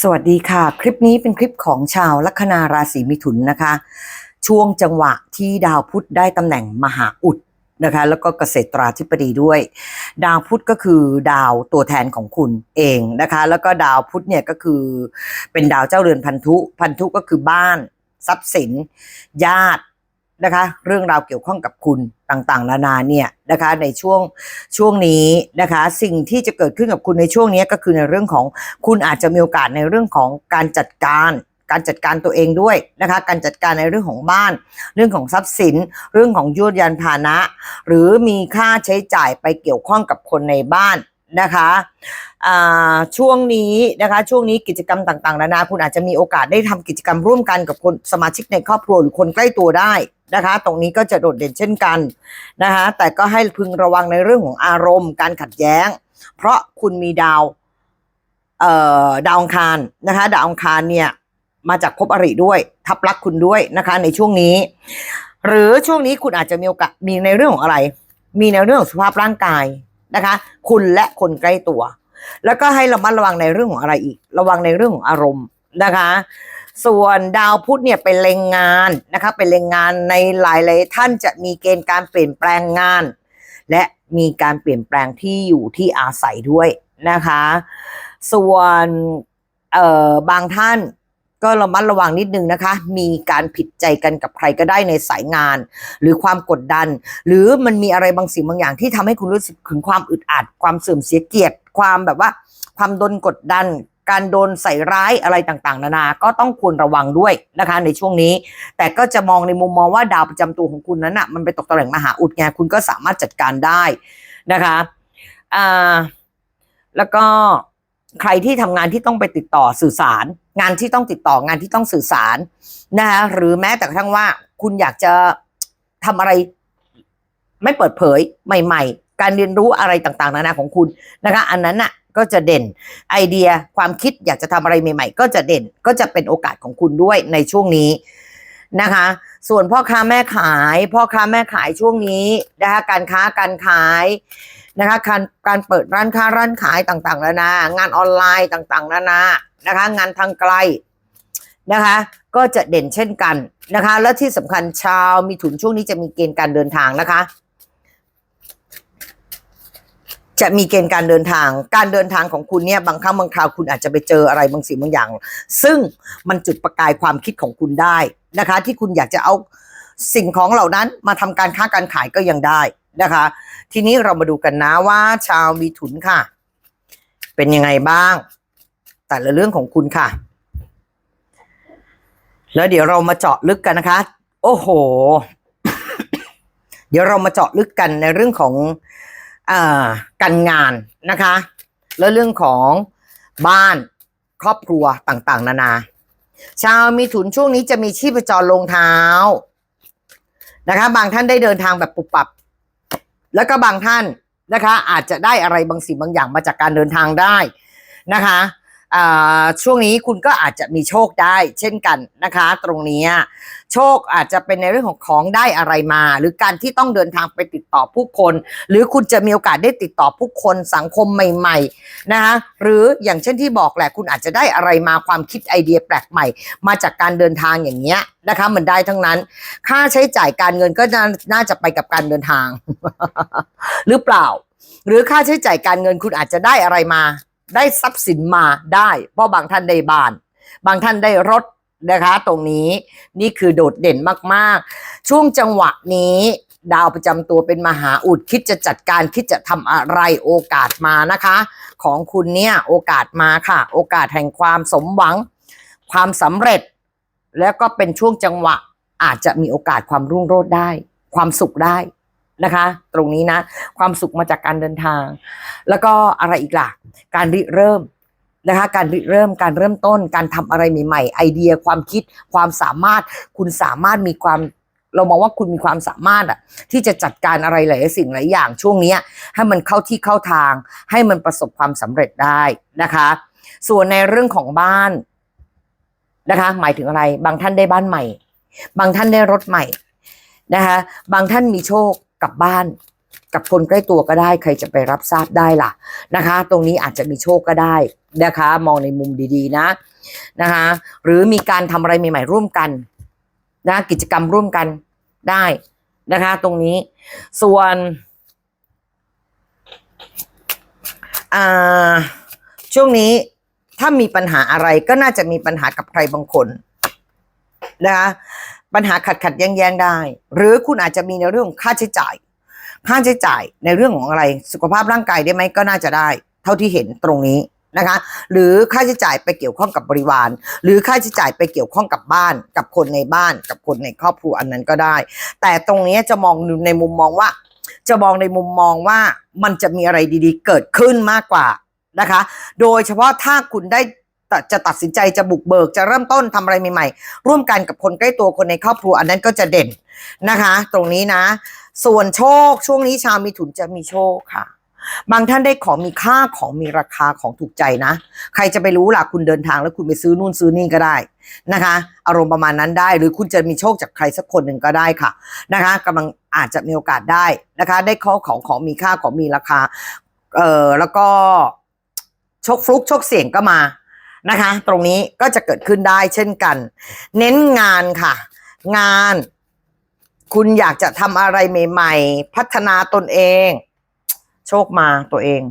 สวัสดีค่ะ คลิปนี้เป็นคลิปของชาวลัคนาราศีมิถุนนะคะ ช่วงจังหวะที่ดาวพุธได้ตำแหน่งมหาอุดนะคะแล้วก็เกษตราธิบดีด้วย ดาวพุธก็คือดาวตัวแทนของคุณเองนะคะ แล้วก็ดาวพุธเนี่ยก็คือเป็นดาวเจ้าเรือนพันธุ พันธุก็คือบ้าน ทรัพย์สิน ญาติ นะคะ เรื่องราวเกี่ยวข้องกับคุณต่างๆ นานาเนี่ยนะคะในช่วงช่วงนี้นะคะ สิ่งที่จะเกิดขึ้นกับคุณในช่วงนี้ก็คือในเรื่องของคุณอาจจะมีโอกาสในเรื่องของการจัดการการจัดการตัวเองด้วยนะคะ การจัดการในเรื่องของบ้าน เรื่องของทรัพย์สิน เรื่องของยวดยานพาหนะ หรือมีค่าใช้จ่ายไปเกี่ยวข้องกับคนในบ้าน นะคะช่วงนี้นะคะช่วงนี้กิจกรรมต่างๆนานาคุณอาจจะมีโอกาสได้ทำกิจกรรมร่วมกันกับคนสมาชิกในครอบครัวหรือคนใกล้ตัวได้นะคะ ตรงนี้ก็จะโดดเด่นเช่นกันนะคะแต่ก็ให้พึงระวังในเรื่องของอารมณ์ การขัดแย้ง เพราะคุณมีดาวเออดาวองคารนะคะดาวองคารเนี่ยมาจากภพอริด้วย ทับลักคุณด้วยนะคะในช่วงนี้ หรือช่วงนี้คุณอาจจะมีโอกาสมีในเรื่องของอะไร มีในเรื่องของสภาพร่างกาย นะคะ คุณและคนใกล้ตัว แล้วก็ให้ระมัดระวังในเรื่องของอะไรอีก ระวังในเรื่องของอารมณ์นะคะ ส่วนดาวพุธเนี่ยเป็นเล็งงานนะคะเป็นเล็งงานในหลายๆท่านจะมีเกณฑ์การเปลี่ยนแปลงงาน และมีการเปลี่ยนแปลงที่อยู่ที่อาศัยด้วยนะคะ ส่วนเอ่อบางท่าน ก็ระมัดระวังนิดนึงนะคะ มีการผิดใจกันกับใครก็ได้ในสายงาน หรือความกดดัน หรือมันมีอะไรบางสิ่งบางอย่างที่ทำให้คุณรู้สึกถึงความอึดอัด ความเสื่อมเสียเกียรติ ความแบบว่า ความโดนกดดัน การโดนใส่ร้ายอะไรต่างๆ นานา ก็ต้องควรระวังด้วยนะคะ ในช่วงนี้ แต่ก็จะมองในมุมมองว่าดาวประจำตัวของคุณนั้นอะมันไปตกตำแหน่งมหาอุดไงคุณก็สามารถจัดการได้นะคะอ่าแล้วก็ ใครที่ทำงานที่ต้องไปติดต่อสื่อสาร งานที่ต้องติดต่องานที่ต้องสื่อสารนะคะหรือแม้แต่กระทั่งว่าคุณอยากจะทำอะไร ไม่เปิดเผยใหม่ ๆ การเรียนรู้อะไรต่างๆนานาของคุณนะคะ อันนั้นน่ะก็จะเด่นไอเดียความคิดอยากจะทำอะไรใหม่ ๆ ก็จะเด่นก็จะเป็นโอกาสของคุณด้วยในช่วงนี้นะคะ ส่วนพ่อค้าแม่ขาย พ่อค้าแม่ขายช่วงนี้นะคะการค้าการขาย นะคะการการเปิดร้านค้าร้านขายต่างๆนานางานออนไลน์ต่างๆนานานะคะ งานทางไกลนะคะ ก็จะเด่นเช่นกันนะคะ และที่สำคัญชาวมีถุนช่วงนี้จะมีเกณฑ์การเดินทางนะคะ จะมีเกณฑ์การเดินทาง การเดินทางของคุณเนี่ยบางครั้งบางคราวคุณอาจจะไปเจออะไรบางสิ่งบางอย่าง ซึ่งมันจุดประกายความคิดของคุณได้นะคะ ที่คุณอยากจะเอา สิ่งของเหล่านั้นมาทำการค้าการขายก็ยังได้นะคะ ทีนี้เรามาดูกันนะว่าชาวมีถุนค่ะ เป็นยังไงบ้าง แต่ละเรื่องของคุณค่ะ แล้วเดี๋ยวเรามาเจาะลึกกันนะคะ โอ้โห เดี๋ยวเรามาเจาะลึกกันในเรื่องของอการงานนะคะ แล้วเรื่องของบ้านครอบครัวต่าง ๆ นานา ชาวมีถุนช่วงนี้จะมีชีพจรลงเท้า นะคะบางท่านได้เดินทางแบบปุบปับ แล้วก็บางท่านนะคะ อาจจะได้อะไรบางสิ่งบางอย่างมาจากการเดินทางได้นะคะช่วงนี้คุณก็อาจจะมีโชคได้ เช่นกันนะคะ ตรงนี้ โชคอาจจะเป็นในเรื่องของของได้อะไรมา หรือการที่ต้องเดินทางไปติดต่อผู้คน หรือคุณจะมีโอกาสได้ติดต่อผู้คนสังคมใหม่ๆนะคะหรืออย่างเช่นที่บอกแหละคุณอาจจะได้อะไรมาความคิดไอเดียแปลกใหม่ มาจากการเดินทางอย่างเงี้ยนะคะมันได้ทั้งนั้น ค่าใช้จ่ายการเงินก็น่านาจะไปกับการเดินทาง หรือเปล่า หรือค่าใช้จ่ายการเงินคุณอาจจะได้อะไรมา ได้ทรัพย์สินมาได้ เพราะบางท่านได้บ้าน บางท่านได้รถ นะคะ ตรงนี้นี่คือโดดเด่นมากๆ ช่วงจังหวะนี้ดาวประจำตัวเป็นมหาอุดคิดจะจัดการคิดจะทำอะไรโอกาสมานะคะ ของคุณเนี่ยโอกาสมาค่ะ โอกาสแห่งความสมหวัง ความสำเร็จ แล้วก็เป็นช่วงจังหวะอาจจะมีโอกาสความรุ่งโรจน์ได้ ความสุขได้นะคะ ตรงนี้นะ ความสุขมาจากการเดินทาง แล้วก็อะไรอีกล่ะ การริเริ่ม นะคะการเริ่มการเริ่มต้นการทำอะไรใหม่ ๆ ไอเดียความคิดความสามารถ คุณสามารถมีความเรามองว่าคุณมีความสามารถอะที่จะจัดการอะไรหลายสิ่งหลายอย่างช่วงนี้ให้มันเข้าที่เข้าทาง ให้มันประสบความสำเร็จได้นะคะ ส่วนในเรื่องของบ้านนะคะ หมายถึงอะไร บางท่านได้บ้านใหม่ บางท่านได้รถใหม่นะคะ บางท่านมีโชคกับบ้าน กับคนใกล้ตัวก็ได้ ใครจะไปรับทราบได้ล่ะนะคะ ตรงนี้อาจจะมีโชคก็ได้นะคะ มองในมุมดีๆนะนะคะ หรือมีการทำอะไรใหม่ๆร่วมกันนะกิจกรรมร่วมกันได้นะคะ ตรงนี้ส่วนอ่าช่วงนี้ถ้ามีปัญหาอะไรก็น่าจะมีปัญหากับใครบางคนนะคะปัญหาขัดขัดแย้งแย้งได้ หรือคุณอาจจะมีในเรื่องค่าใช้จ่าย ค่าใช้จ่ายในเรื่องของอะไรสุขภาพร่างกายได้ไหมก็น่าจะได้ เท่าที่เห็นตรงนี้นะคะ หรือค่าใช้จ่ายไปเกี่ยวข้องกับบริวาร หรือค่าใช้จ่ายไปเกี่ยวข้องกับบ้าน กับคนในบ้าน กับคนในครอบครัวอันนั้นก็ได้ แต่ตรงนี้จะมองในมุมมองว่า จะมองในมุมมองว่ามันจะมีอะไรดีๆ เกิดขึ้นมากกว่านะคะ โดยเฉพาะถ้าคุณได้จะตัดสินใจจะบุกเบิกจะเริ่มต้นทำอะไรใหม่ๆ ร่วมกันกับคนใกล้ตัวคนในครอบครัวอันนั้นก็จะเด่นนะคะ ตรงนี้นะ ส่วนโชคช่วงนี้ชาวมีถุนจะมีโชคค่ะ บางท่านได้ของมีค่าของมีราคาของถูกใจนะ ใครจะไปรู้ล่ะคุณเดินทางแล้วคุณไปซื้อนู่นซื้อนี่ก็ได้นะคะ อารมณ์ประมาณนั้นได้ หรือคุณจะมีโชคจากใครสักคนหนึ่งก็ได้ค่ะนะคะกำลังอาจจะมีโอกาสได้นะคะ ได้ข้อของของมีค่าของมีราคาเอ่อแล้วก็โชคฟลุกโชคเสี่ยงก็มานะคะ ตรงนี้ก็จะเกิดขึ้นได้เช่นกัน เน้นงานค่ะ งาน คุณอยากจะทำอะไรใหม่ ๆ พัฒนาตนเอง โชคมาตัวเอง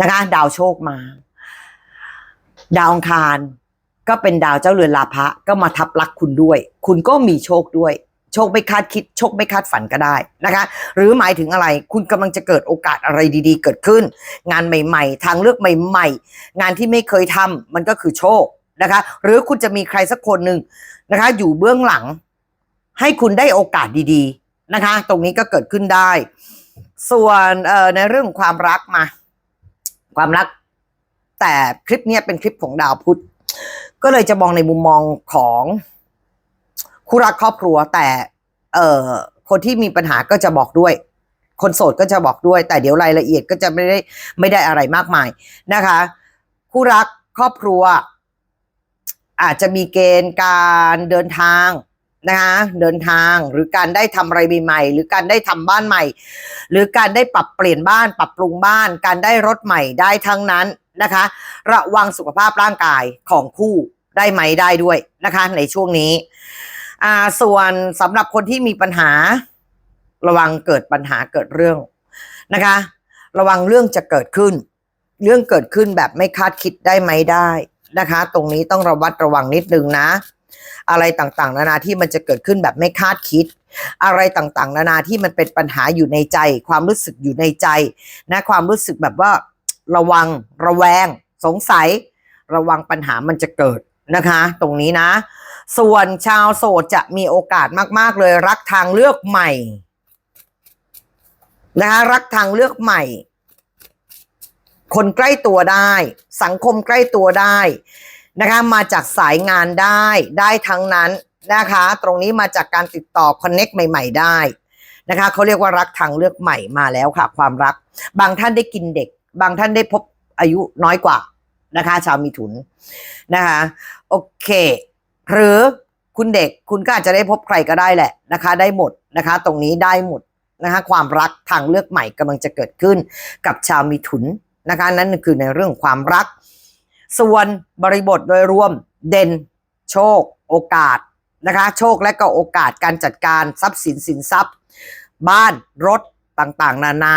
นะคะ ดาวโชคมา ดาวองคารก็เป็นดาวเจ้าเรือนลาภะก็มาทับลักคุณด้วย คุณก็มีโชคด้วย โชคไม่คาดคิด โชคไม่คาดฝันก็ได้นะคะ หรือหมายถึงอะไร คุณกำลังจะเกิดโอกาสอะไรดี ๆ เกิดขึ้น งานใหม่ ๆ ทางเลือกใหม่ ๆ งานที่ไม่เคยทำมันก็คือโชคนะคะ หรือคุณจะมีใครสักคนหนึ่งนะคะ อยู่เบื้องหลัง ให้คุณได้โอกาสดีๆนะคะ ตรงนี้ก็เกิดขึ้นได้ ส่วนเอ่อในเรื่องความรักมา ความรัก แต่คลิปนี้เป็นคลิปของดาวพุธก็เลยจะมองในมุมมองของคู่รักครอบครัว แต่เอ่อคนที่มีปัญหาก็จะบอกด้วย คนโสดก็จะบอกด้วย แต่เดี๋ยวรายละเอียดก็จะไม่ได้ไม่ได้อะไรมากมายนะคะ คู่รักครอบครัว อาจจะมีเกณฑ์การเดินทาง นะคะเดินทางหรือการได้ทำอะไรใหม่ๆหรือการได้ทำบ้านใหม่ หรือการได้ปรับเปลี่ยนบ้าน ปรับปรุงบ้าน การได้รถใหม่ได้ทั้งนั้นนะคะ ระวังสุขภาพร่างกายของคู่ได้ไหมได้ด้วยนะคะ ในช่วงนี้อ่าส่วนสำหรับคนที่มีปัญหา ระวังเกิดปัญหาเกิดเรื่องนะคะ ระวังเรื่องจะเกิดขึ้น เรื่องเกิดขึ้นแบบไม่คาดคิดได้ไหมได้นะคะ ตรงนี้ต้องระวัดระวังนิดนึงนะ อะไรต่างๆ นานาที่มันจะเกิดขึ้นแบบไม่คาดคิด อะไรต่างๆ นานาที่มันเป็นปัญหาอยู่ในใจ ความรู้สึกอยู่ในใจนะความรู้สึกแบบว่าระวังระแวง สงสัย ระวังปัญหามันจะเกิดนะคะ ตรงนี้นะ ส่วนชาวโสดจะมีโอกาสมาก ๆ เลยรักทางเลือกใหม่นะคะรักทางเลือกใหม่ คนใกล้ตัวได้ สังคมใกล้ตัวได้ นะคะมาจากสายงานได้ได้ทั้งนั้นนะคะ ตรงนี้มาจากการติดต่อคอนเน็กใหม่ ๆ ได้นะคะเขาเรียกว่ารักทางเลือกใหม่มาแล้วค่ะ ความรัก บางท่านได้กินเด็ก บางท่านได้พบอายุน้อยกว่านะคะ ชาวมีถุนนะคะโอเค หรือคุณเด็กคุณก็อาจจะได้พบใครก็ได้แหละนะคะ ได้หมดนะคะ ตรงนี้ได้หมดนะคะความรักทางเลือกใหม่กำลังจะเกิดขึ้นกับชาวมีถุนนะคะ นั่นคือในเรื่องความรัก ส่วนบริบทโดยรวมเด่น โชค โอกาสนะคะ โชคและก็โอกาสการจัดการทรัพย์สินสินทรัพย์ บ้านรถต่างๆ นานา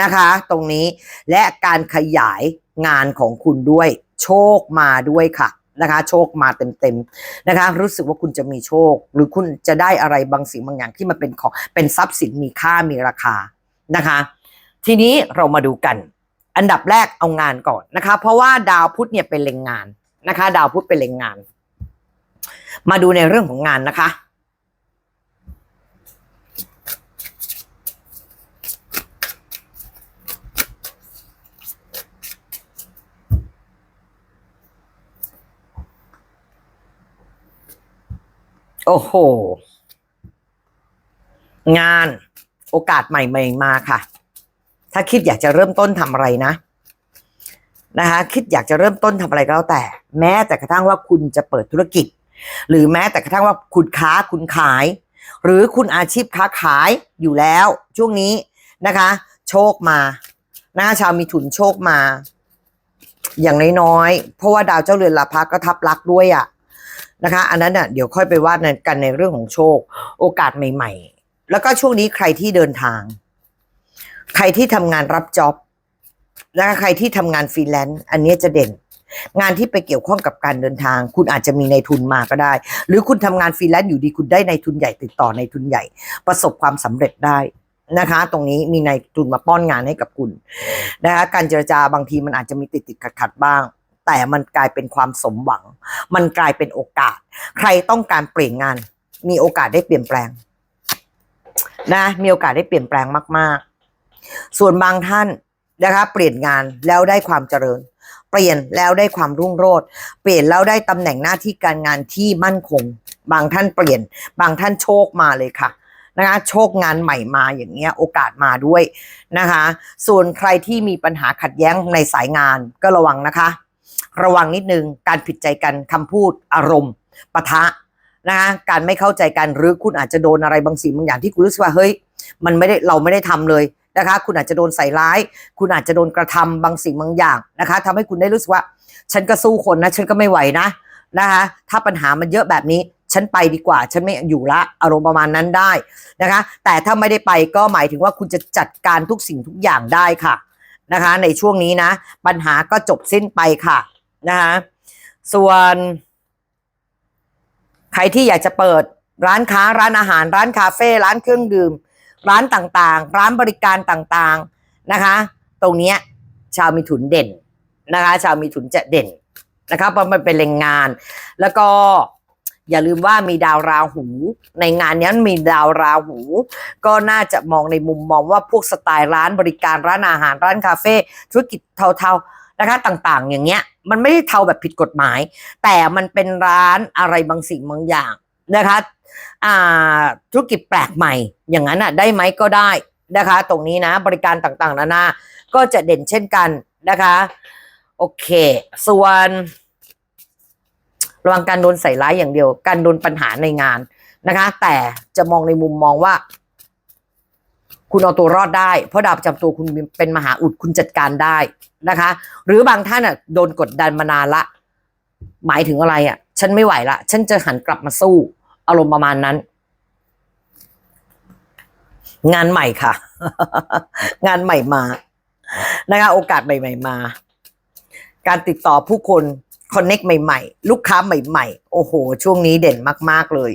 นะคะ ตรงนี้และการขยายงานของคุณด้วย โชคมาด้วยค่ะนะคะโชคมาเต็มๆนะคะ รู้สึกว่าคุณจะมีโชค หรือคุณจะได้อะไรบางสิ่งบางอย่างที่มันเป็นของเป็นทรัพย์สินมีค่ามีราคานะคะ ทีนี้เรามาดูกัน อันดับแรกเอางานก่อนนะคะ เพราะว่าดาวพุธเนี่ยเป็นเล็งงานนะคะ ดาวพุธเป็นเล็งงาน มาดูในเรื่องของงานนะคะโอ้โห งานโอกาสใหม่ ๆ มาค่ะ ถ้าคิดอยากจะเริ่มต้นทำอะไรนะนะคะคิดอยากจะเริ่มต้นทำอะไรก็แล้วแต่ แม้แต่กระทั่งว่าคุณจะเปิดธุรกิจ หรือแม้แต่กระทั่งว่าคุณค้าคุณขาย หรือคุณอาชีพค้าขายอยู่แล้ว ช่วงนี้นะคะ โชคมานะชาวมีถุนโชคมา อย่างน้อยๆเพราะว่าดาวเจ้าเรือนลาภะก็ทับลักด้วยอะ่ะนะคะ อันนั้นอะเดี๋ยวค่อยไปว่ากันในเรื่องของโชค โอกาสใหม่ ๆ แล้วก็ช่วงนี้ใครที่เดินทาง ใครที่ทำงานรับจ็อบและใครที่ทำงานฟรีแลนซ์อันนี้จะเด่น งานที่ไปเกี่ยวข้องกับการเดินทาง คุณอาจจะมีในทุนมาก็ได้ หรือคุณทำงานฟรีแลนซ์อยู่ดีคุณได้ในทุนใหญ่ติดต่อในทุนใหญ่ ประสบความสำเร็จได้นะคะ ตรงนี้มีในายทุนมาป้อนงานให้กับคุณนะคะการเจรจาบางทีมันอาจจะมีติดติดขัดขัดบ้าง แต่มันกลายเป็นความสมหวัง มันกลายเป็นโอกาส ใครต้องการเปลี่ยนงาน มีโอกาสได้เปลี่ยนแปลง นะ มีโอกาสได้เปลี่ยนแปลงมาก ๆ ส่วนบางท่านนะคะเปลี่ยนงานแล้วได้ความเจริญ เปลี่ยนแล้วได้ความรุ่งโรจน์เปลี่ยนแล้วได้ตำแหน่งหน้าที่การงานที่มั่นคง บางท่านเปลี่ยน บางท่านโชคมาเลยค่ะนะคะโชคงานใหม่มาอย่างเงี้ยโอกาสมาด้วยนะคะ ส่วนใครที่มีปัญหาขัดแย้งในสายงานก็ระวังนะคะ ระวังนิดนึงการผิดใจกันคำพูดอารมณ์ปะทะนะคะการไม่เข้าใจกันหรือคุณอาจจะโดนอะไรบางสิ่งบางอย่างที่คุณรู้สึกว่าเฮ้ย มันไม่ได้เราไม่ได้ทำเลย นะคะ คุณอาจจะโดนใส่ร้าย คุณอาจจะโดนกระทำบางสิ่งบางอย่างนะคะทำให้คุณได้รู้สึกว่า ฉันก็สู้คนนะ ฉันก็ไม่ไหวนะนะคะ ถ้าปัญหามันเยอะแบบนี้ ฉันไปดีกว่า ฉันไม่อยู่ละ อารมณ์ประมาณนั้นได้นะคะ แต่ถ้าไม่ได้ไปก็หมายถึงว่าคุณจะจัดการทุกสิ่งทุกอย่างได้ค่ะนะคะ ในช่วงนี้นะ ปัญหาก็จบสิ้นไปค่ะนะคะส่วนใครที่อยากจะเปิดร้านค้าร้านอาหาร ร้านคาเฟ่ร้านเครื่องดื่ม ร้านต่างๆ ร้านบริการต่างๆนะคะ ตรงเนี้ยชาวมีถุนเด่นนะคะ ชาวมีถุนจะเด่นนะคะเพราะมันเป็นแรงงาน แล้วก็อย่าลืมว่ามีดาวราหู ในงานนี้มีดาวราหู ก็น่าจะมองในมุมมองว่าพวกสไตล์ร้านบริการร้านอาหารร้านคาเฟ่ธุรกิจเทาๆนะคะต่างๆ อย่างเงี้ย มันไม่ได้เทาแบบผิดกฎหมาย แต่มันเป็นร้านอะไรบางสิ่งบางอย่างนะคะ ธุรกิจแปลกใหม่ อย่างนั้นอะได้ไหมก็ได้นะคะ ตรงนี้นะบริการต่างๆนานาก็จะเด่นเช่นกันนะคะ โอเค ส่วนระวังการโดนใส่ร้ายอย่างเดียว การโดนปัญหาในงานนะคะ แต่จะมองในมุมมองว่า คุณเอาตัวรอดได้ เพราะดาวประจำตัวคุณเป็นมหาอุดคุณจัดการได้นะคะ หรือบางท่านอะโดนกดดันมานานละ หมายถึงอะไรอะ ฉันไม่ไหวละ ฉันจะหันกลับมาสู้ อารมณ์ประมาณนั้น งานใหม่ค่ะ งานใหม่มา นะคะ โอกาสใหม่ ๆ มา การติดต่อผู้คนคอนเน็กใหม่ ๆ ลูกค้าใหม่ ๆ โอ้โห ช่วงนี้เด่นมาก ๆ เลย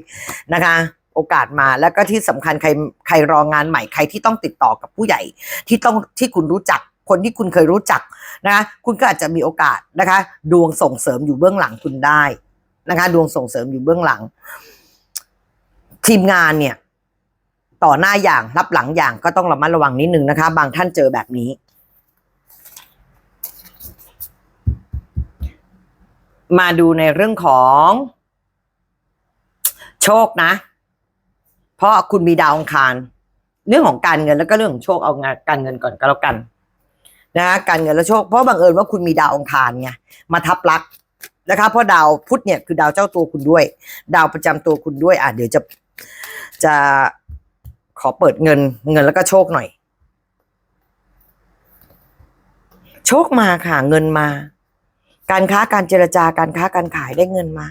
นะคะ โอกาสมาแล้วก็ที่สำคัญใครใครรองานใหม่ใครที่ต้องติดต่อกับผู้ใหญ่ ที่ต้องที่คุณรู้จักคนที่คุณเคยรู้จักนะคะคุณก็อาจจะมีโอกาสนะคะ ดวงส่งเสริมอยู่เบื้องหลังคุณได้นะคะ ดวงส่งเสริมอยู่เบื้องหลัง ทีมงานเนี่ย ต่อหน้าอย่างรับหลังอย่างก็ต้องระมัดระวังนิดนึงนะคะ บางท่านเจอแบบนี้ มาดูในเรื่องของ โชคนะ เพราะคุณมีดาวองคาร เรื่องของการเงินแล้วก็เรื่องของโชคเอางานการเงินก่อนก็แล้วกันนะการเงินและโชคเพราะบังเอิญว่าคุณมีดาวองคารไงมาทับลักนะคะเพราะดาวพุธเนี่ยคือดาวเจ้าตัวคุณด้วย ดาวประจำตัวคุณด้วยอะเดี๋ยวจะ จะขอเปิดเงินเงินแล้วก็โชคหน่อย โชคมาค่ะเงินมา การค้าการเจรจาการค้าการขายได้เงินมา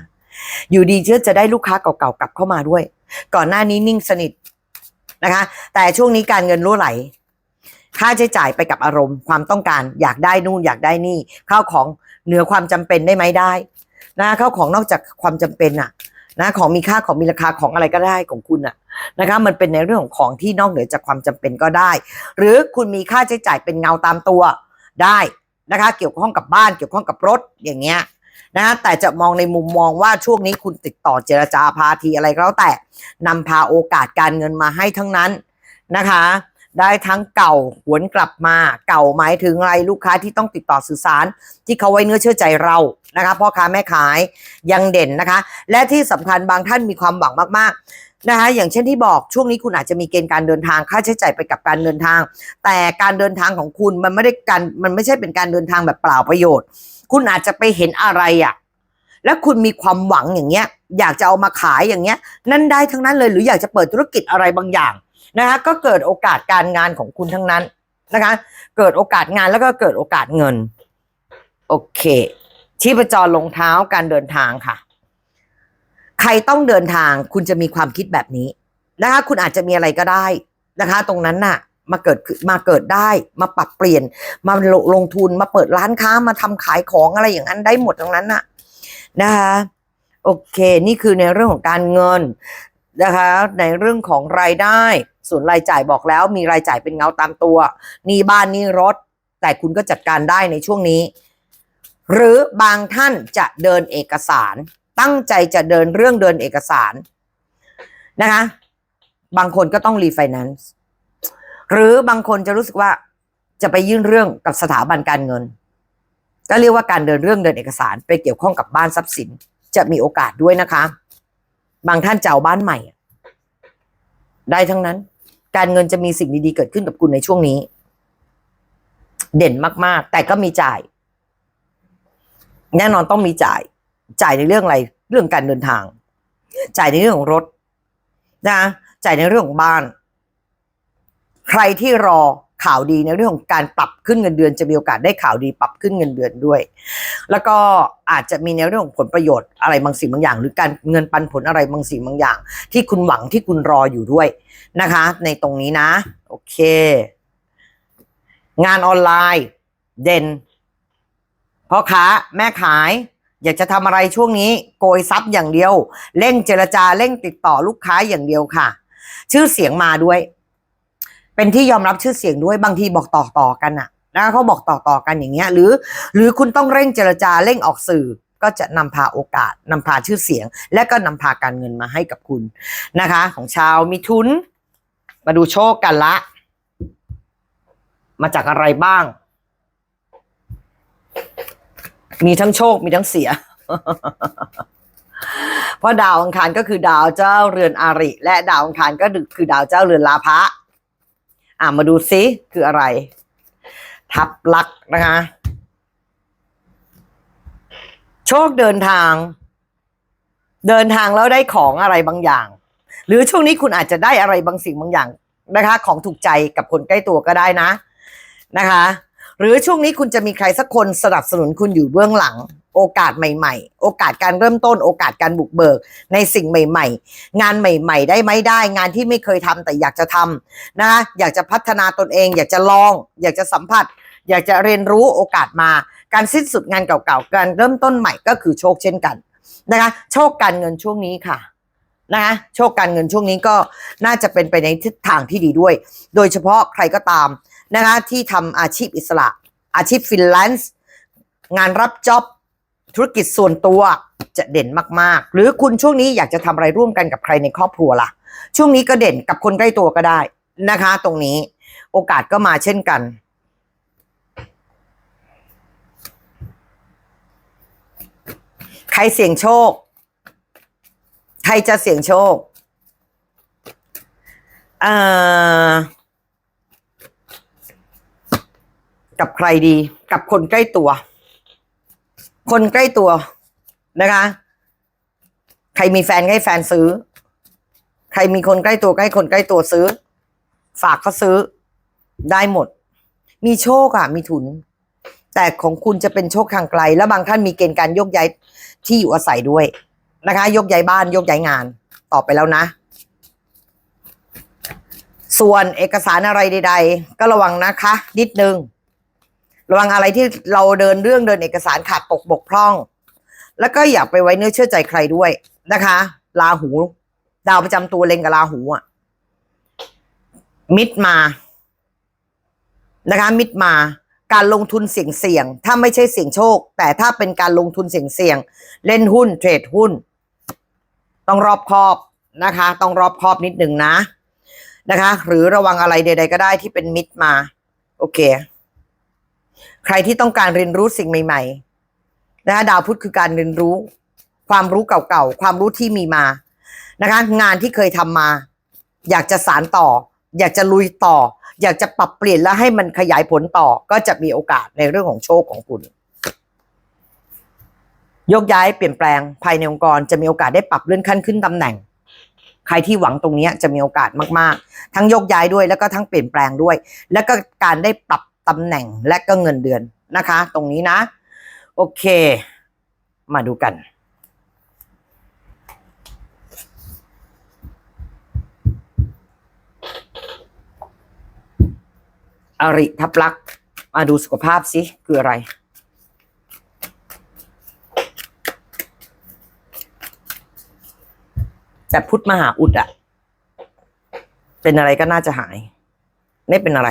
อยู่ดีเชื่อจะได้ลูกค้าเก่าๆกลับเข้ามาด้วย ก่อนหน้านี้นิ่งสนิทนะคะ แต่ช่วงนี้การเงินรั่วไหล ค่าใช้จ่ายไปกับอารมณ์ ความต้องการอยากได้นู่นอยากได้นี่ข้าวของเหนือความจำเป็นได้ไหมได้นะข้าวของนอกจากความจำเป็นอะ นะของมีค่าของมีราคาของอะไรก็ได้ของคุณอะนะคะมันเป็นในเรื่องของของที่นอกเหนือจากความจำเป็นก็ได้ หรือคุณมีค่าใช้จ่ายเป็นเงาตามตัวได้นะคะเกี่ยวข้องกับบ้านเกี่ยวข้องกับรถอย่างเงี้ยนะแต่จะมองในมุมมองว่าช่วงนี้คุณติดต่อเจรจาพาทีอะไรก็แล้วแต่นำพาโอกาสการเงินมาให้ทั้งนั้นนะคะ ได้ทั้งเก่าหวนกลับมา เก่าหมายถึงอะไรลูกค้าที่ต้องติดต่อสื่อสาร ที่เขาไว้เนื้อเชื่อใจเรา นะคะพ่อค้าแม่ขายยังเด่นนะคะ และที่สำคัญบางท่านมีความหวังมากๆนะคะ อย่างเช่นที่บอกช่วงนี้คุณอาจจะมีเกณฑ์การเดินทางค่าใช้จ่ายไปกับการเดินทาง แต่การเดินทางของคุณมันไม่ได้การมันไม่ใช่เป็นการเดินทางแบบเปล่าประโยชน์ คุณอาจจะไปเห็นอะไรอะ่ะแล้วคุณมีความหวังอย่างเงี้ย อยากจะเอามาขายอย่างเงี้ย นั่นได้ทั้งนั้นเลยหรืออยากจะเปิดธุรกิจอะไรบางอย่างนะคะก็เกิดโอกาสการงานของคุณทั้งนั้นนะคะ เกิดโอกาสงานแล้วก็เกิดโอกาสเงิน โอเค ชีพจรลงเท้าการเดินทางค่ะ ใครต้องเดินทางคุณจะมีความคิดแบบนี้นะคะคุณอาจจะมีอะไรก็ได้นะคะ ตรงนั้นน่ะ มาเกิดมาเกิดได้ มาปรับเปลี่ยน มาลงลงทุนมาเปิดร้านค้ามาทำขายของอะไรอย่างนั้นได้หมดตรงนั้นน่ะนะคะโอเค นี่คือในเรื่องของการเงินนะคะ ในเรื่องของรายได้ ส่วนรายจ่ายบอกแล้ว มีรายจ่ายเป็นเงาตามตัวนี่บ้านนี่รถ แต่คุณก็จัดการได้ในช่วงนี้ หรือบางท่านจะเดินเอกสาร ตั้งใจจะเดินเรื่องเดินเอกสารนะคะบางคนก็ต้องรีไฟแนนซ์หรือบางคนจะรู้สึกว่าจะไปยื่นเรื่องกับสถาบันการเงิน ก็เรียกว่าการเดินเรื่องเดินเอกสาร ไปเกี่ยวข้องกับบ้านทรัพย์สิน จะมีโอกาสด้วยนะคะ บางท่านจะเอาบ้านใหม่ ได้ทั้งนั้น การเงินจะมีสิ่งดีๆเกิดขึ้นกับคุณในช่วงนี้ เด่นมากๆ แต่ก็มีจ่าย แน่นอนต้องมีจ่าย จ่ายในเรื่องอะไร เรื่องการเดินทาง จ่ายในเรื่องของรถนะ จ่ายในเรื่องของบ้าน ใครที่รอข่าวดีในเรื่องของการปรับขึ้นเงินเดือนจะมีโอกาสได้ข่าวดีปรับขึ้นเงินเดือนด้วย แล้วก็อาจจะมีในเรื่องของผลประโยชน์อะไรบางสิ่งบางอย่าง หรือการเงินปันผลอะไรบางสิ่งบางอย่าง ที่คุณหวังที่คุณรออยู่ด้วยนะคะ ในตรงนี้นะ โอเค งานออนไลน์ เด่น พ่อค้าแม่ขาย อยากจะทำอะไรช่วงนี้โกยซับอย่างเดียว เร่งเจรจาเร่งติดต่อลูกค้าอย่างเดียวค่ะ ชื่อเสียงมาด้วย เป็นที่ยอมรับชื่อเสียงด้วยบางทีบอกต่อต่อกันอะนะเขาบอกต่อต่อกันอย่างเงี้ยหรือ หรือคุณต้องเร่งเจรจาเร่งออกสื่อก็จะนำพาโอกาสนำพาชื่อเสียง และก็นำพาการเงินมาให้กับคุณนะคะ ของชาวมิถุน มาดูโชคกันละ มาจากอะไรบ้าง มีทั้งโชคมีทั้งเสีย เพราะดาวอังคารก็คือดาวเจ้าเรือนอาริ และดาวอังคารก็คือดาวเจ้าเรือนลาภะอะมาดูซิคืออะไร ทับลักนะคะ โชคเดินทาง เดินทางแล้วได้ของอะไรบางอย่าง หรือช่วงนี้คุณอาจจะได้อะไรบางสิ่งบางอย่างนะคะ ของถูกใจกับคนใกล้ตัวก็ได้นะ นะคะ หรือช่วงนี้คุณจะมีใครสักคนสนับสนุนคุณอยู่เบื้องหลัง โอกาสใหม่ ๆ โอกาสการเริ่มต้น โอกาสการบุกเบิก ในสิ่งใหม่ ๆ งานใหม่ ๆ ได้ไหมได้ งานที่ไม่เคยทำแต่อยากจะทำนะคะอยากจะพัฒนาตนเอง อยากจะลอง อยากจะสัมผัส อยากจะเรียนรู้โอกาสมา การสิ้นสุดงานเก่าๆการเริ่มต้นใหม่ก็คือโชคเช่นกันนะคะโชคการเงินช่วงนี้ค่ะนะคะโชคการเงินช่วงนี้ก็น่าจะเป็นไปในทิศทางที่ดีด้วย โดยเฉพาะใครก็ตาม นะคะที่ทำอาชีพอิสระ อาชีพฟรีแลนซ์งานรับจ็อบธุรกิจส่วนตัวจะเด่นมากๆ หรือคุณช่วงนี้อยากจะทำอะไรร่วมกันกับใครในครอบครัวล่ะ ช่วงนี้ก็เด่นกับคนใกล้ตัวก็ได้นะคะ ตรงนี้โอกาสก็มาเช่นกันใครเสี่ยงโชค ใครจะเสี่ยงโชค เอ่อ กับใครดี กับคนใกล้ตัว คนใกล้ตัวนะคะ ใครมีแฟนให้แฟนซื้อ ใครมีคนใกล้ตัวใก็ให้คนใกล้ตัวซื้อ ฝากเขาซื้อได้หมด มีโชคอะมีทุน แต่ของคุณจะเป็นโชคทางไกล และบางท่านมีเกณฑ์การยกย้ายที่อยู่อาศัยด้วยนะคะ ยกย้ายบ้านยกย้ายงานต่อไปแล้วนะ ส่วนเอกสารอะไรใด ๆ ก็ระวังนะคะ นิดนึง ระวังอะไรที่เราเดินเรื่องเดินเอกสารขาดตกบกพร่อง แล้วก็อย่าไปไว้เนื้อเชื่อใจใครด้วยนะคะลาหู ดาวประจำตัวเล็งกับลาหูอะ มิดมา นะคะ มิดมา การลงทุนเสี่ยงเสี่ยงๆถ้าไม่ใช่เสี่ยงโชค แต่ถ้าเป็นการลงทุนเสี่ยงเสี่ยงๆเล่นหุ้นเทรดหุ้น ต้องรอบคอบนะคะ ต้องรอบคอบนิดหนึ่งนะ นะคะ หรือระวังอะไรใด ๆ ก็ได้ที่เป็นมิดมา โอเค ใครที่ต้องการเรียนรู้สิ่งใหม่ๆนะคะดาวพุธคือการเรียนรู้ ความรู้เก่าๆความรู้ที่มีมานะคะงานที่เคยทำมา อยากจะสารต่อ อยากจะลุยต่อ อยากจะปรับเปลี่ยนและให้มันขยายผลต่อ ก็จะมีโอกาสในเรื่องของโชคของคุณยกย้ายเปลี่ยนแปลงภายในองค์กรจะมีโอกาสได้ปรับเลื่อนขั้นขึ้นตำแหน่ง ใครที่หวังตรงนี้จะมีโอกาสมากๆ ทั้งยกย้ายด้วยแล้วก็ทั้งเปลี่ยนแปลงด้วย แล้วก็การได้ปรับ ตำแหน่งและก็เงินเดือนนะคะ ตรงนี้นะ โอเค มาดูกัน อริทับลักษ์มาดูสุขภาพสิ คืออะไรแต่พุทธมหาอุดอะเป็นอะไรก็น่าจะหาย ไม่เป็นอะไร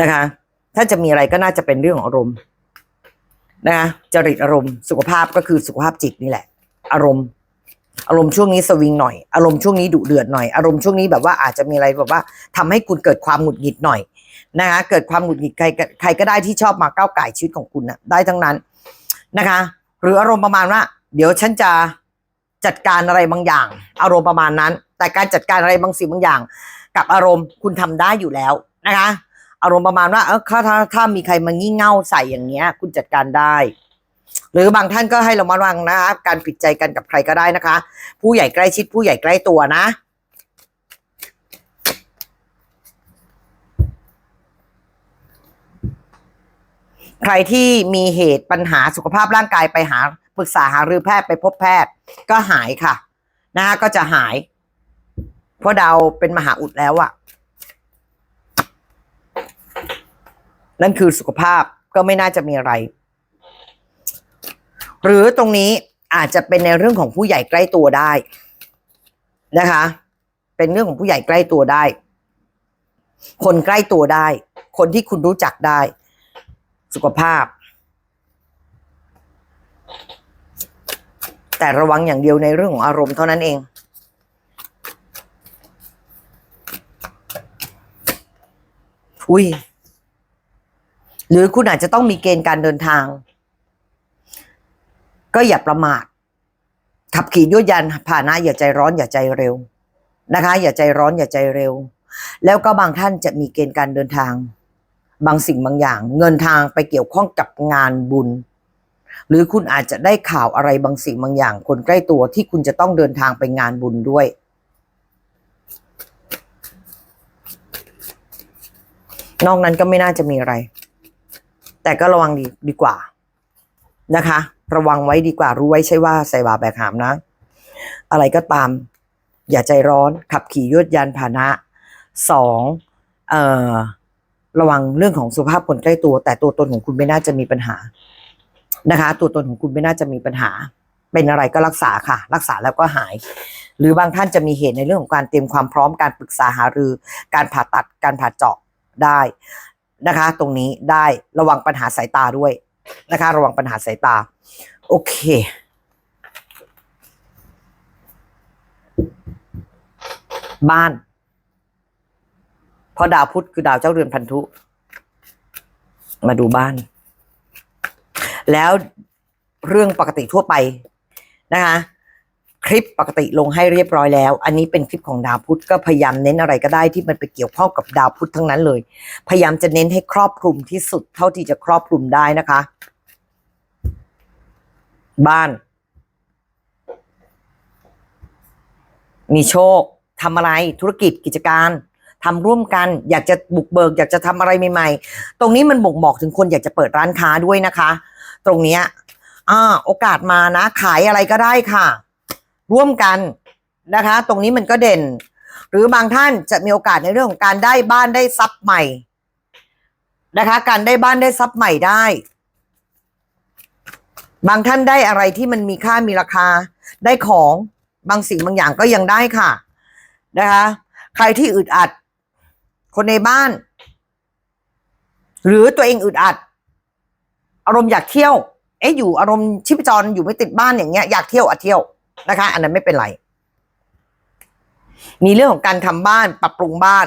นะคะ ถ้าจะมีอะไรก็น่าจะเป็นเรื่องอารมณ์นะคะจริตอารมณ์ สุขภาพก็คือสุขภาพจิตนี่แหละ อารมณ์อารมณ์ช่วงนี้สวิงหน่อยอารมณ์ช่วงนี้ดุเดือดหน่อยอารมณ์ช่วงนี้แบบว่าอาจจะมีอะไรแบบว่าทำให้คุณเกิดความหงุดหงิดหน่อยนะคะเกิดความหงุดหงิดใครก็ใครก็ได้ที่ชอบมาก้าวไก่ชีวิตของคุณนะได้ทั้งนั้นนะคะ หรืออารมณ์ประมาณว่า เดี๋ยวฉันจะจัดการอะไรบางอย่าง อารมณ์ประมาณนั้น แต่การจัดการอะไรบางสิ่งบางอย่าง กับอารมณ์คุณทำได้อยู่แล้วนะคะ อารมณ์ประมาณว่าเออถ้าถ้าถ้ามีใครมางี่เง่าใส่อย่างเงี้ย คุณจัดการได้ หรือบางท่านก็ให้เระมัดระวังนะคะการปิดใจกันกับใครก็ได้นะคะ ผู้ใหญ่ใกล้ชิดผู้ใหญ่ใกล้ตัวนะใครที่มีเหตุปัญหาสุขภาพร่างกายไปหาปรึกษาหารือแพทย์ไปพบแพทย์ ก็หายค่ะ นะคะก็จะหาย เพราะดาวเป็นมหาอุดแล้วอะ นั่นคือสุขภาพก็ไม่น่าจะมีอะไร หรือตรงนี้อาจจะเป็นในเรื่องของผู้ใหญ่ใกล้ตัวได้นะคะ เป็นเรื่องของผู้ใหญ่ใกล้ตัวได้ คนใกล้ตัวได้ คนที่คุณรู้จักได้ สุขภาพ แต่ระวังอย่างเดียวในเรื่องของอารมณ์เท่านั้นเองอุ้ย หรือคุณอาจจะต้องมีเกณฑ์การเดินทาง ก็อย่าประมาท ขับขี่ยวดยานพาหนะอย่าใจร้อนอย่าใจเร็วนะคะ อย่าใจร้อนอย่าใจเร็ว แล้วก็บางท่านจะมีเกณฑ์การเดินทาง บางสิ่งบางอย่าง เงินทางไปเกี่ยวข้องกับงานบุญ หรือคุณอาจจะได้ข่าวอะไรบางสิ่งบางอย่าง คนใกล้ตัวที่คุณจะต้องเดินทางไปงานบุญด้วยนอกนั้นก็ไม่น่าจะมีอะไร แต่ก็ระวังดีดีกว่านะคะ ระวังไว้ดีกว่ารู้ไว้ใช่ว่าใส่บาแบกหามนะ อะไรก็ตาม อย่าใจร้อนขับขี่ยวดยานพาหนะสองเอ่อระวังเรื่องของสุขภาพคนใกล้ตัว แต่ตัวตนของคุณไม่น่าจะมีปัญหานะคะ ตัวตนของคุณไม่น่าจะมีปัญหา เป็นอะไรก็รักษาค่ะ รักษาแล้วก็หาย หรือบางท่านจะมีเหตุในเรื่องของการเตรียมความพร้อมการปรึกษาหารือ การผ่าตัดการผ่าเจาะได้ นะคะ ตรงนี้ได้ระวังปัญหาสายตาด้วยนะคะ ระวังปัญหาสายตา โอเคบ้าน เพราะดาวพุธคือดาวเจ้าเรือนพันธุ มาดูบ้าน แล้วเรื่องปกติทั่วไปนะคะ คลิปปกติลงให้เรียบร้อยแล้ว อันนี้เป็นคลิปของดาวพุธก็พยายามเน้นอะไรก็ได้ที่มันไปเกี่ยวข้องกับดาวพุธทั้งนั้นเลย พยายามจะเน้นให้ครอบคลุมที่สุดเท่าที่จะครอบคลุมได้นะคะ บ้าน มีโชคทำอะไรธุรกิจกิจการทำร่วมกัน อยากจะบุกเบิก อยากจะทำอะไรใหม่ๆ ตรงนี้มันบ่งบอกถึงคนอยากจะเปิดร้านค้าด้วยนะคะ ตรงเนี้ยอ่าโอกาสมานะ ขายอะไรก็ได้ค่ะ ร่วมกันนะคะ ตรงนี้มันก็เด่น หรือบางท่านจะมีโอกาสในเรื่องของการได้บ้านได้ทรัพย์ใหม่นะคะ การได้บ้านได้ทรัพย์ใหม่ได้ บางท่านได้อะไรที่มันมีค่ามีราคา ได้ของบางสิ่งบางอย่างก็ยังได้ค่ะ นะคะ ใครที่อึดอัด คนในบ้าน หรือตัวเองอึดอัด อารมณ์อยากเที่ยว เอ๊ะอยู่อารมณ์ชิพจรอยู่ไม่ติดบ้านอย่างเงี้ยอยากเที่ยวอะเที่ยว นะคะ อันนั้นไม่เป็นไร มีเรื่องของการทำบ้านปรับปรุงบ้าน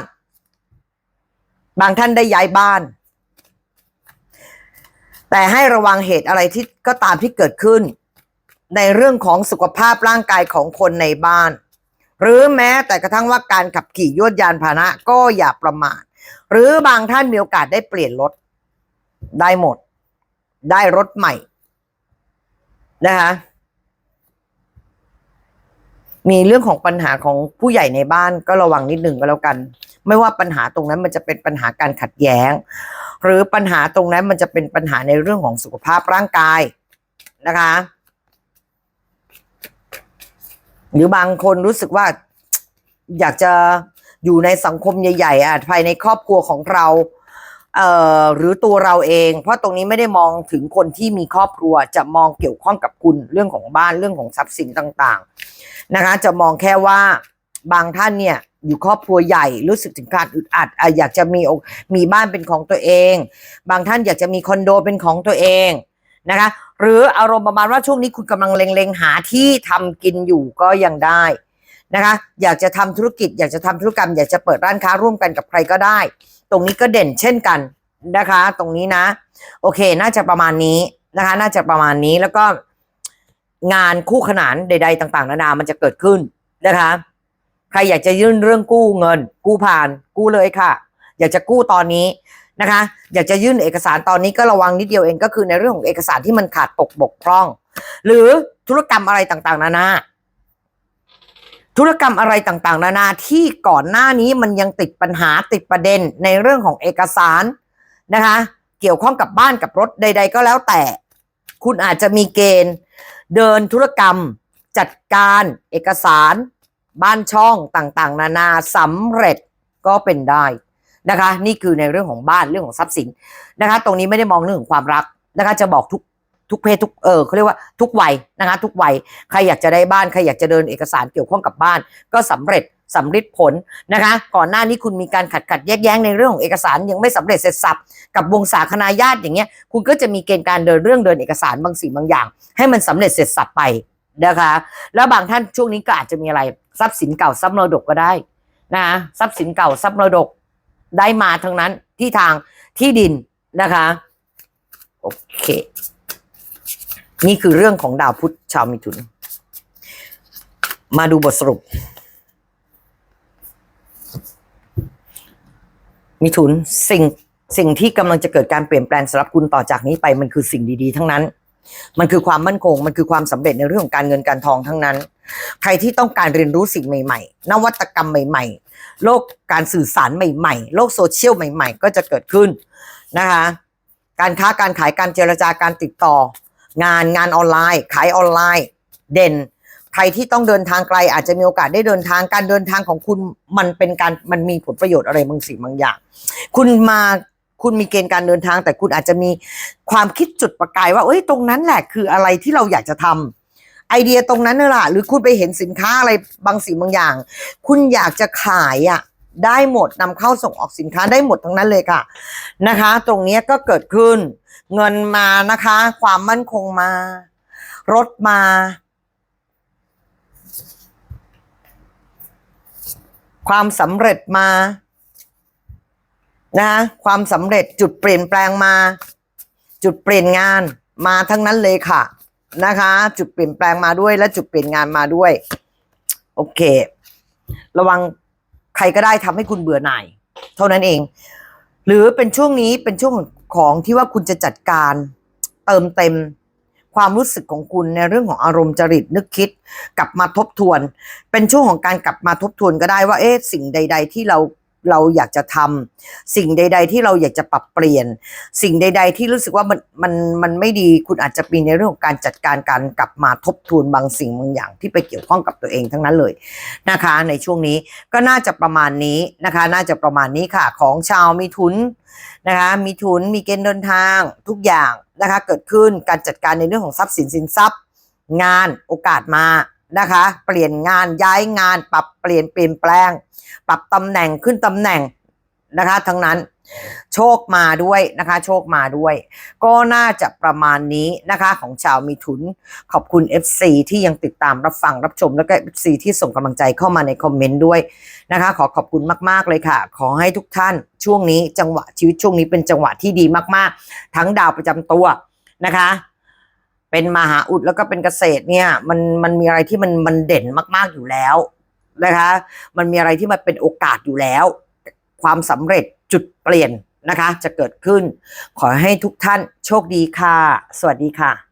บางท่านได้ย้ายบ้าน แต่ให้ระวังเหตุอะไรที่ก็ตามที่เกิดขึ้น ในเรื่องของสุขภาพร่างกายของคนในบ้าน หรือแม้แต่กระทั่งว่าการขับขี่ยวดยานพาหนะก็อย่าประมาทหรือบางท่านมีโอกาสได้เปลี่ยนรถได้หมด ได้รถใหม่นะคะ มีเรื่องของปัญหาของผู้ใหญ่ในบ้านก็ระวังนิดหนึ่งก็แล้วกัน ไม่ว่าปัญหาตรงนั้นมันจะเป็นปัญหาการขัดแย้ง หรือปัญหาตรงนั้นมันจะเป็นปัญหาในเรื่องของสุขภาพร่างกายนะคะ หรือบางคนรู้สึกว่าอยากจะอยู่ในสังคมใหญ่ๆอะภายในครอบครัวของเราเอ่อหรือตัวเราเอง เพราะตรงนี้ไม่ได้มองถึงคนที่มีครอบครัว จะมองเกี่ยวข้องกับคุณเรื่องของบ้านเรื่องของทรัพย์สินต่าง ๆ นะคะ จะมองแค่ว่าบางท่านเนี่ยอยู่ครอบครัวใหญ่รู้สึกถึงการอึดอัดอยากจะมีมีบ้านเป็นของตัวเอง บางท่านอยากจะมีคอนโดเป็นของตัวเองนะคะ หรืออารมณ์ประมาณว่าช่วงนี้คุณกำลังเล็งๆหาที่ทำกินอยู่ก็ยังได้นะคะ อยากจะทำธุรกิจ อยากจะทำธุรกรรม อยากจะเปิดร้านค้าร่วมกันกับใครก็ได้ ตรงนี้ก็เด่นเช่นกันนะคะ ตรงนี้นะ โอเค น่าจะประมาณนี้นะคะ น่าจะประมาณนี้แล้วก็ งานคู่ขนานใด ๆ ต่าง ๆ นานามันจะเกิดขึ้นนะคะ ใครอยากจะยื่นเรื่องกู้เงิน กู้ผ่าน กู้เลยค่ะ อยากจะกู้ตอนนี้นะคะ อยากจะยื่นเอกสารตอนนี้ก็ระวังนิดเดียวเองก็คือในเรื่องของเอกสารที่มันขาดตกบกพร่อง หรือธุรกรรมอะไรต่างๆ นานาธุรกรรมอะไรต่างๆ นานาที่ก่อนหน้านี้มันยังติดปัญหาติดประเด็นในเรื่องของเอกสารนะคะ เกี่ยวข้องกับบ้านกับรถใด ๆ ก็แล้วแต่ คุณอาจจะมีเกณฑ์ เดินธุรกรรม จัดการเอกสาร บ้านช่องต่างๆ นานาสำเร็จก็เป็นได้นะคะ นี่คือในเรื่องของบ้านเรื่องของทรัพย์สินนะคะ ตรงนี้ไม่ได้มองเรื่องของความรักนะคะ จะบอกทุกทุกเพศทุกเออเขาเรียกว่าทุกวัยนะคะ ทุกวัยใครอยากจะได้บ้านใครอยากจะเดินเอกสารเกี่ยวข้องกับบ้าน ก็สำเร็จ สำฤทธิ์ผลนะคะ ก่อนหน้านี้คุณมีการขัดขัดแย้งแย้งในเรื่องของเอกสารยังไม่สำเร็จเสร็จสับกับวงศาคณาญาติอย่างเงี้ยคุณก็จะมีเกณฑ์การเดินเรื่องเดินเอกสารบางสิ่งบางอย่าง ให้มันสำเร็จเสร็จสับไปนะคะแล้วบางท่านช่วงนี้ก็อาจจะมีอะไรทรัพย์สินเก่าทรัพย์มรดกก็ได้นะทรัพย์สินเก่าทรัพย์มรดกได้มาทั้งนั้นที่ทางที่ดินนะคะโอเค นี่คือเรื่องของดาวพุธชาวมิถุน มาดูบทสรุป มิถุนสิ่งสิ่งที่กำลังจะเกิดการเปลี่ยนแปลงสำหรับคุณต่อจากนี้ไปมันคือสิ่งดีๆ ทั้งนั้น มันคือความมั่นคง มันคือความสำเร็จในเรื่องของการเงินการทองทั้งนั้น ใครที่ต้องการเรียนรู้สิ่งใหม่ ๆ นวัตกรรมใหม่ ๆ โลกการสื่อสารใหม่ ๆ โลกโซเชียลใหม่ ๆ ก็จะเกิดขึ้นนะคะการค้าการขายการเจรจาการติดต่อ งานงานออนไลน์ ขายออนไลน์ เด่น รที่ต้องเดินทางไกลอาจจะมีโอกาสได้เดินทางการเดินทางของคุณมันเป็นการมันมีผลประโยชน์อะไรบางสิ่งบางอย่าง คุณมาคุณมีเกณฑ์การเดินทาง แต่คุณอาจจะมีความคิดจุดประกายว่าเอ้ยตรงนั้นแหละคืออะไรที่เราอยากจะทำไอเดียตรงนั้นน่ะล่ะหรือคุณไปเห็นสินค้าอะไรบางสิ่งบางอย่าง คุณอยากจะขายอะได้หมดนำเข้าส่งออกสินค้าได้หมดทั้งนั้นเลยค่ะนะคะ ตรงนี้ก็เกิดขึ้น เงินมานะคะ ความมั่นคงมา รถมา ความสำเร็จมานะความสำเร็จจุดเปลี่ยนแปลงมา จุดเปลี่ยนงานมาทั้งนั้นเลยค่ะ นะคะ จุดเปลี่ยนแปลงมาด้วยและจุดเปลี่ยนงานมาด้วย โอเค ระวังใครก็ได้ทำให้คุณเบื่อหน่าย เท่านั้นเอง หรือเป็นช่วงนี้เป็นช่วงของที่ว่าคุณจะจัดการเติมเต็ม ความรู้สึกของคุณในเรื่องของอารมณ์จริตนึกคิด กลับมาทบทวน เป็นช่วงของการกลับมาทบทวนก็ได้ว่าเอ๊ะสิ่งใด ๆ ที่เรา เราอยากจะทำสิ่งใด ๆ ที่เราอยากจะปรับเปลี่ยน สิ่งใด ๆ ที่รู้สึกว่ามันมันมันไม่ดีคุณอาจจะมีในเรื่องของการจัดการการกลับมาทบทวนบางสิ่งบางอย่างที่ไปเกี่ยวข้องกับตัวเองทั้งนั้นเลยนะคะ ในช่วงนี้ก็น่าจะประมาณนี้นะคะ น่าจะประมาณนี้ค่ะของชาวมีทุนนะคะมีทุนมีเกณฑ์เดินทางทุกอย่างนะคะเกิดขึ้นการจัดการในเรื่องของทรัพย์สินสินทรัพย์ งานโอกาสมา นะคะ เปลี่ยนงานย้ายงานปรับเปลี่ยนเปลี่ยนแปลง ปรับตำแหน่งขึ้นตำแหน่งนะคะ ทั้งนั้นโชคมาด้วยนะคะ โชคมาด้วย ก็น่าจะประมาณนี้นะคะ ของชาวมีทุนขอบคุณ FC ที่ยังติดตามรับฟังรับชมแล้วก็ FC ที่ส่งกำลังใจเข้ามาในคอมเมนต์ด้วยนะคะ ขอขอบคุณมากๆเลยค่ะ ขอให้ทุกท่านช่วงนี้จังหวะชีวิตช่วงนี้เป็นจังหวะที่ดีมากๆ ทั้งดาวประจำตัวนะคะ เป็นมหาอุดแล้วก็เป็นเกษตรเนี่ยมันมันมีอะไรที่มันมันเด่นมากๆอยู่แล้วนะคะ มันมีอะไรที่มันเป็นโอกาสอยู่แล้ว ความสำเร็จจุดเปลี่ยนนะคะ จะเกิดขึ้น ขอให้ทุกท่านโชคดีค่ะ สวัสดีค่ะ